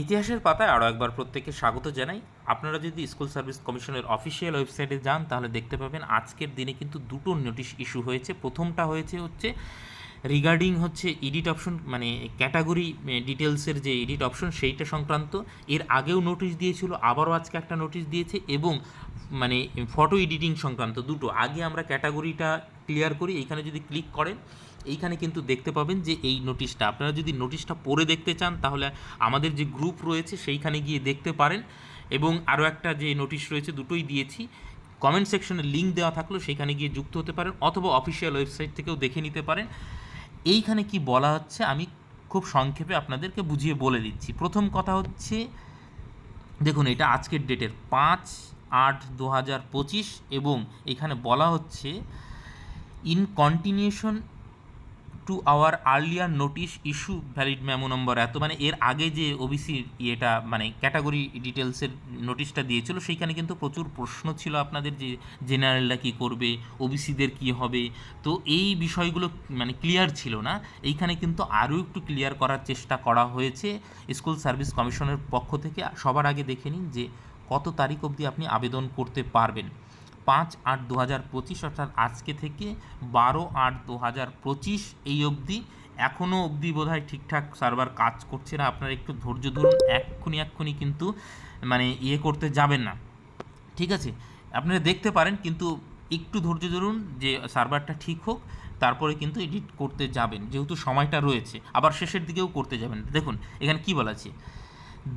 ইতিহাসের পাতায় আরও একবার প্রত্যেককে স্বাগত জানাই। আপনারা যদি স্কুল সার্ভিস কমিশনের অফিসিয়াল ওয়েবসাইটে যান, তাহলে দেখতে পাবেন আজকের দিনে কিন্তু দুটো নোটিশ ইস্যু হয়েছে। প্রথমটা হয়েছে হচ্ছে রিগার্ডিং হচ্ছে এডিট অপশন মানে ক্যাটাগরি ডিটেলসের যে এডিট অপশন সেইটা সংক্রান্ত। এর আগেও নোটিশ দিয়েছিল, আবারও আজকে একটা নোটিশ দিয়েছে এবং মানে ফটো এডিটিং সংক্রান্ত দুটো। আগে আমরা ক্যাটাগরিটা ক্লিয়ার করি, এইখানে যদি ক্লিক করেন, এইখানে কিন্তু দেখতে পাবেন যে এই নোটিশটা আপনারা যদি নোটিশটা পড়ে দেখতে চান, তাহলে আমাদের যে গ্রুপ রয়েছে, সেইখানে গিয়ে দেখতে পারেন। এবং আরও একটা যে নোটিশ রয়েছে, দুটোই দিয়েছি। কমেন্ট সেকশনে লিঙ্ক দেওয়া থাকলেও সেখানে গিয়ে যুক্ত হতে পারেন, অথবা অফিসিয়াল ওয়েবসাইট থেকেও দেখে নিতে পারেন। এইখানে কি বলা হচ্ছে, আমি খুব সংক্ষেপে আপনাদেরকে বুঝিয়ে বলে দিচ্ছি। প্রথম কথা হচ্ছে, দেখুন, এটা আজকের ডেটের পাঁচ আট দু হাজার পঁচিশ, এবং এখানে বলা হচ্ছে in continuation to our earlier notice issue valid memo number এত। মানে এর আগে যে ওবিসি ইয়েটা মানে ক্যাটাগরি ডিটেলসের নোটিশটা দিয়েছিল, সেইখানে কিন্তু প্রচুর প্রশ্ন ছিল আপনাদের যে জেনারেলরা কী করবে ওবিসিদের কী হবে। তো এই বিষয়গুলো মানে ক্লিয়ার ছিল না। এইখানে কিন্তু আরও একটু ক্লিয়ার করার চেষ্টা করা হয়েছে। স্কুল সার্ভিস কমিশনের পক্ষ থেকে সবার আগে দেখে নিন যে কত তারিখ অবধি আপনি আবেদন করতে পারবেন। পাঁচ আট দু হাজার পঁচিশ অর্থাৎ আজকে থেকে বারো আট দু হাজার পঁচিশ এই অবধি। এখনও অবধি বোধহয় ঠিকঠাক সার্ভার কাজ করছে না। আপনারা একটু ধৈর্য ধরুন, এক্ষুনি এক্ষুনি কিন্তু মানে ইয়ে করতে যাবেন না। ঠিক আছে? আপনারা দেখতে পারেন, কিন্তু একটু ধৈর্য ধরুন যে সার্ভারটা ঠিক হোক, তারপরে কিন্তু এডিট করতে যাবেন, যেহেতু সময়টা রয়েছে। আবার শেষের দিকেও করতে যাবেন। দেখুন, এখানে কি বলা আছে?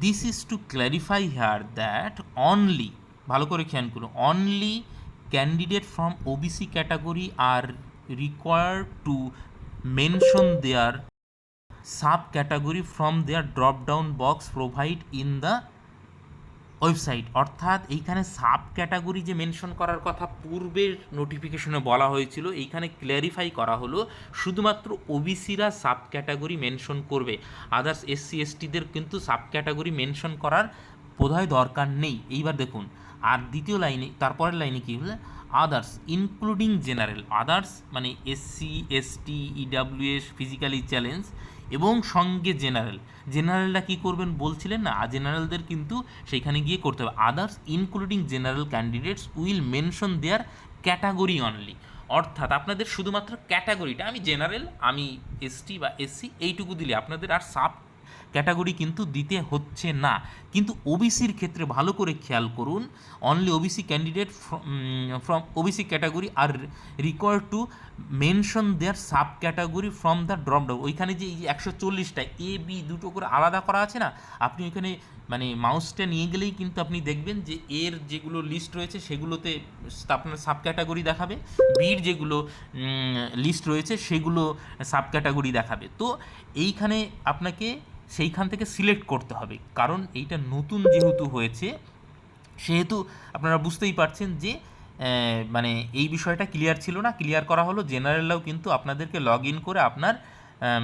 This is to clarify here that only ভালো করে খেয়াল করুন only candidate from OBC category are required to mention their sub category from their drop down box provided in the website অর্থাৎ এইখানে সাব ক্যাটাগরি যে মেনশন করার কথা পূর্বের নোটিফিকেশনে বলা হয়েছিল, এইখানে ক্ল্যারিফাই করা হলো, শুধুমাত্র ওবিসিরা সাব ক্যাটাগরি মেনশন করবে। আদার্স এসসি এসটিদের কিন্তু সাব ক্যাটাগরি মেনশন করার বোধহয় দরকার নেই। এইবার দেখুন, আর দ্বিতীয় লাইনে, তারপরের লাইনে কী বলে আদার্স ইনক্লুডিং জেনারেল আদার্স মানে SC ST EWS physically challenge এবং সঙ্গে জেনারেল জেনারেলরা কী করবেন বলছিলেন না? আর জেনারেলদের কিন্তু সেখানে গিয়ে করতে হবে। Others including general candidates will mention their category only অর্থাৎ আপনাদের শুধুমাত্র ক্যাটাগরিটা আমি জেনারেল আমি এসটি বা এসসি এইটুকু দিলে আপনাদের আর সাব ক্যাটাগরি কিন্তু দিতে হচ্ছে না। কিন্তু ওবিসির ক্ষেত্রে ভালো করে খেয়াল করুন only OBC candidate from OBC category are require to mention their sub category from the drop down ওইখানে যে একশো চল্লিশটা এ বি দুটো করে আলাদা করা আছে না, আপনি ওইখানে মানে মাউসটা নিয়ে গেলেই কিন্তু আপনি দেখবেন যে এর যেগুলো লিস্ট রয়েছে সেগুলোতে আপনার সাব ক্যাটাগরি দেখাবে বির যেগুলো লিস্ট রয়েছে সেগুলো সাব ক্যাটাগরি দেখাবে। তো এইখানে আপনাকে সেইখান থেকে সিলেক্ট করতে হবে। কারণ এইটা নতুন যেহেতু হয়েছে, সেহেতু আপনারা বুঝতেই পারছেন যে মানে এই বিষয়টা ক্লিয়ার ছিল না। ক্লিয়ার করা হলো জেনারেলরাও কিন্তু আপনাদেরকে লগ ইন করে আপনার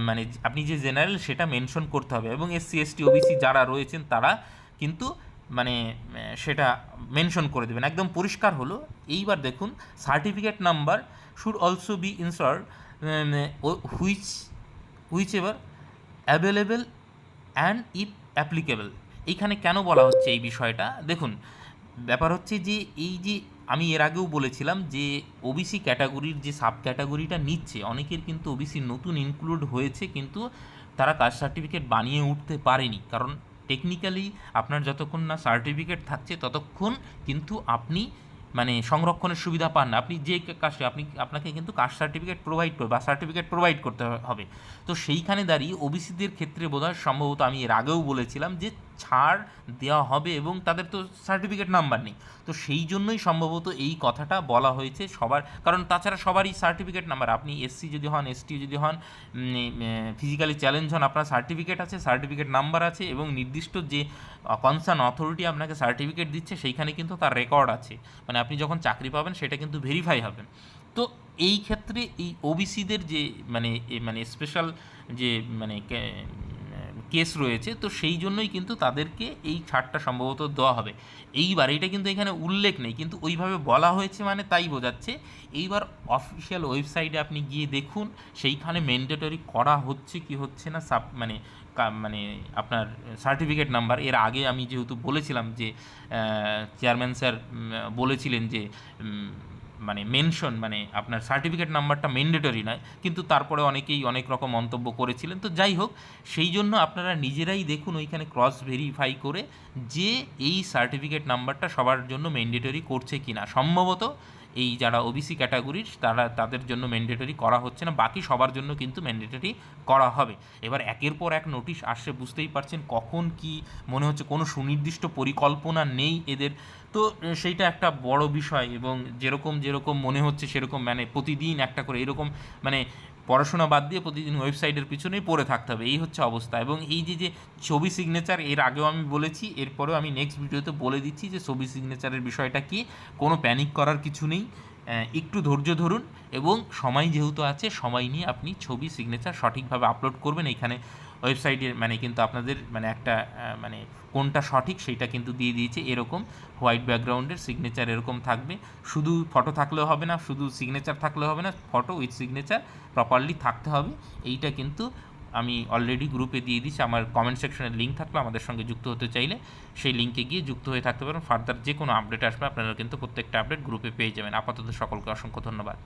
মানে আপনি যে জেনারেল সেটা মেনশন করতে হবে। এবং এসসি এসটি ওবিসি যারা রয়েছেন, তারা কিন্তু মানে সেটা মেনশন করে দেবেন। একদম পরিষ্কার হলো। এইবার দেখুন certificate number should also be insert which which ever available and if applicable এইখানে কেন বলা হচ্ছে এই বিষয়টা? দেখুন, ব্যাপার হচ্ছে যে এই যে আমি এর আগেও বলেছিলাম যে ওবিসি ক্যাটাগরির যে সাব ক্যাটাগরিটা নিচ্ছে, অনেকের কিন্তু ওবিসি নতুন ইনক্লুড হয়েছে, কিন্তু তারা কাস্ট সার্টিফিকেট বানিয়ে উঠতে পারেনি। কারণ টেকনিক্যালি আপনার যতক্ষণ না সার্টিফিকেট থাকছে, ততক্ষণ কিন্তু আপনি মানে সংরক্ষণের সুবিধা পান না। আপনি যে কাজটা আপনি আপনাকে কিন্তু কাস্ট সার্টিফিকেট প্রোভাইড করবে বা সার্টিফিকেট প্রোভাইড করতে হবে। তো সেইখানে দাঁড়িয়ে ওবিসিদের ক্ষেত্রে বোধহয় সম্ভবত আমি এর আগেও বলেছিলাম যে ছাড় দেওয়া হবে এবং তাদের তো সার্টিফিকেট নাম্বার নেই। তো সেই জন্যই সম্ভবত এই কথাটা বলা হয়েছে সবার, কারণ তাছাড়া সবারই সার্টিফিকেট নাম্বার আপনি এসসি যদি হন এসটি যদি হন ফিজিক্যালি চ্যালেঞ্জ হন, আপনার সার্টিফিকেট আছে সার্টিফিকেট নাম্বার আছে এবং নির্দিষ্ট যে কনসার্ন অথরিটি আপনাকে সার্টিফিকেট দিচ্ছে, সেইখানে কিন্তু তার রেকর্ড আছে। মানে আপনি যখন চাকরি পাবেন, সেটা কিন্তু ভেরিফাই হবেন তো এই ক্ষেত্রে এই ওবিসিদের যে মানে মানে স্পেশাল যে মানে কেস রয়েছে, তো সেই জন্যই কিন্তু তাদেরকে এই ছাড়টা সম্ভবত দেওয়া হবে। এইবার এটা কিন্তু এখানে উল্লেখ নেই, কিন্তু ওইভাবে বলা হয়েছে মানে তাই বোঝাচ্ছে। এইবার অফিসিয়াল ওয়েবসাইটে আপনি গিয়ে দেখুন, সেইখানে ম্যান্ডেটরি করা হচ্ছে কি হচ্ছে না, সাব মানে মানে আপনার সার্টিফিকেট নাম্বার। এর আগে আমি যেহেতু বলেছিলাম যে চেয়ারম্যান স্যার বলেছিলেন যে মানে মেনশন মানে আপনার সার্টিফিকেট নাম্বারটা ম্যান্ডেটরি নয়, কিন্তু তারপরে অনেকেই অনেক রকম মন্তব্য করেছিলেন। তো যাই হোক, সেই জন্য আপনারা নিজেরাই দেখুন ওইখানে ক্রস ভেরিফাই করে যে এই সার্টিফিকেট নাম্বারটা সবার জন্য ম্যান্ডেটরি করছে কি না সম্ভবত এই যারা ওবিসি ক্যাটাগরির তারা তাদের জন্য ম্যান্ডেটরি করা হচ্ছে না, বাকি সবার জন্য কিন্তু ম্যান্ডেটরি করা হবে। এবার একের পর এক নোটিশ আসছে বুঝতেই পারছেন কখন কি মনে হচ্ছে, কোনো সুনির্দিষ্ট পরিকল্পনা নেই এদের। তো সেইটা একটা বড় বিষয় এবং যেরকম যেরকম মনে হচ্ছে সেরকম মানে প্রতিদিন একটা করে এরকম মানে পড়াশোনা বাদ দিয়ে প্রতিদিন ওয়েবসাইটের পিছনেই পড়ে থাকতে হবে। এই হচ্ছে অবস্থা। এবং এই যে যে ছবি সিগনেচার এর আগেও আমি বলেছি, এরপরেও আমি নেক্সট ভিডিওতে বলে দিচ্ছি যে ছবি সিগনেচারের বিষয়টা কি। কোনো প্যানিক করার কিছু নেই। একটু ধৈর্য ধরুন এবং সময় যেহেতু আছে, সময় নিয়ে আপনি ছবি সিগনেচার সঠিকভাবে আপলোড করবেন। এখানে ওয়েবসাইটে মানে কিন্তু আপনাদের মানে একটা মানে কোনটা সঠিক সেইটা কিন্তু দিয়ে দিয়েছে এরকম। হোয়াইট ব্যাকগ্রাউন্ডের সিগনেচার এরকম থাকবে। শুধু ফটো থাকলেও হবে না, শুধু সিগনেচার থাকলেও হবে না ফটো উইথ সিগনেচার প্রপারলি থাকতে হবে। এইটা কিন্তু আমি অলরেডি গ্রুপে দিয়ে দিচ্ছি আমার কমেন্ট সেকশনের লিঙ্ক থাকবে, আমাদের সঙ্গে যুক্ত হতে চাইলে সেই লিঙ্কে গিয়ে যুক্ত হয়ে থাকতে পারেন। ফার্দার যে কোনো আপডেট আসবে, আপনারা কিন্তু প্রত্যেকটা আপডেট গ্রুপে পেয়ে যাবেন। আপাতত সকলকে অসংখ্য ধন্যবাদ।